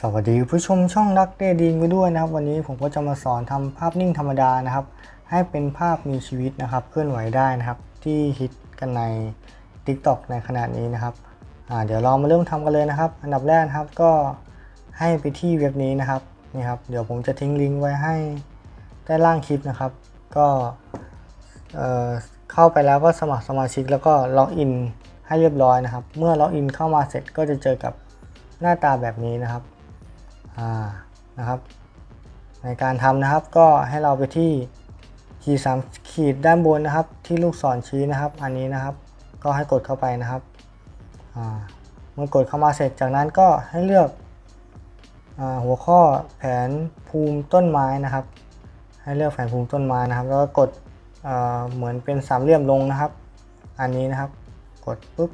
สวัสดีผู้ชมช่องรักเดดีนกันด้วยนะครับ วันนี้ผมก็จะมาสอนทำภาพนิ่งธรรมดานะครับ ให้เป็นภาพมีชีวิตนะครับ เคลื่อนไหวได้นะครับ ที่ฮิตกันใน TikTok ในขณะนี้นะครับเดี๋ยวเรามาเริ่มทำกันเลยนะครับ อันดับแรกครับก็ให้ไปที่เว็บนี้นะครับนี่ครับเดี๋ยวผมจะทิ้งลิงก์ไว้ให้ใต้ล่างคลิปนะครับ ก็เเข้าไปแล้วก็สมัครสมาชิกแล้วก็ล็อกอินให้เรียบร้อยนะครับ เมื่อล็อกอินเข้ามาเสร็จก็จะเจอกับหน้าตาแบบนี้นะครับ นะครับ ในการทำนะครับก็ให้เราไปที่ขีดสามขีดด้านบนนะครับ ที่ลูกศรชี้นะครับ อันนี้นะครับ ก็ให้กดเข้าไปนะครับเมื่อกดเข้ามาเสร็จจากนั้นก็ให้เลือกอหัวข้อแผนภูมิต้นไม้นะครับ ให้เลือกแผนภูมิต้นไม้นะครับ แล้วก็กดเหมือนเป็นสามเหลี่ยมลงนะครับ อันนี้นะครับ กดปุ๊บ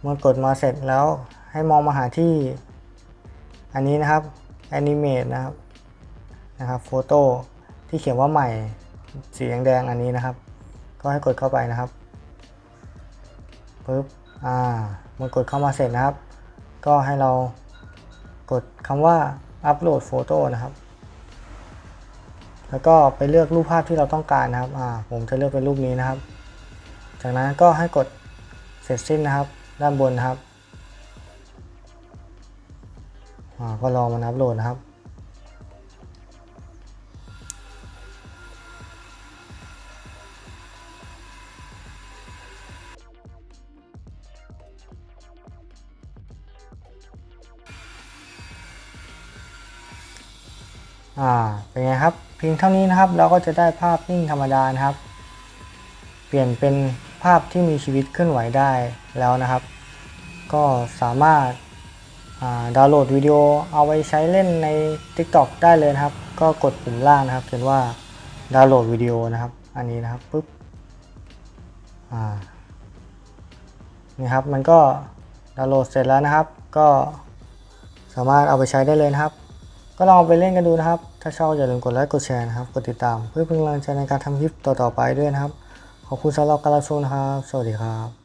เมื่อกดมาเสร็จแล้วให้มองมาหาที่ อันนี้นะครับ Animate นะครับนะครับโฟโต้ที่เขียนว่าใหม่สีแดงๆอันนี้นะครับ ก็ให้กดเข้าไปนะครับปึ๊บอ่าเมื่อกดเข้ามาเสร็จนะครับ ก็ให้เรากดคำว่าอัปโหลดโฟโต้นะครับ แล้วก็ไปเลือกรูปภาพที่เราต้องการนะครับอ่าผมจะเลือกเป็นรูปนี้นะครับ จากนั้นก็ให้กดเสร็จสิ้นนะครับ ด้านบนนะครับ ก็รอมันอัปโหลดนะครับอ่าเป็นไงครับเพียงเท่านี้นะครับเราก็จะได้ภาพนิ่งธรรมดานะครับ เปลี่ยนเป็นภาพที่มีชีวิตเคลื่อนไหวได้แล้วนะครับ ก็สามารถ ดาวน์โหลดวิดีโอเอาไว้ใช้เล่นใน TikTok ได้เลยนะครับ ก็กดปุ่มล่างนะครับเขียนว่าดาวน์โหลดวิดีโอนะครับ อันนี้นะครับปุ๊บนี่ครับมันก็ดาวน์โหลดเสร็จแล้วนะครับ ก็สามารถเอาไปใช้ได้เลยนะครับ ก็ลองไปเล่นกันดูนะครับ ถ้าชอบอย่าลืมกดไลค์กดแชร์นะครับ กดติดตาม เพื่อเป็นกำลังใจในการทำคลิปต่อๆไปด้วยนะครับ ขอบคุณสำหรับการรับชมนะครับ สวัสดีครับ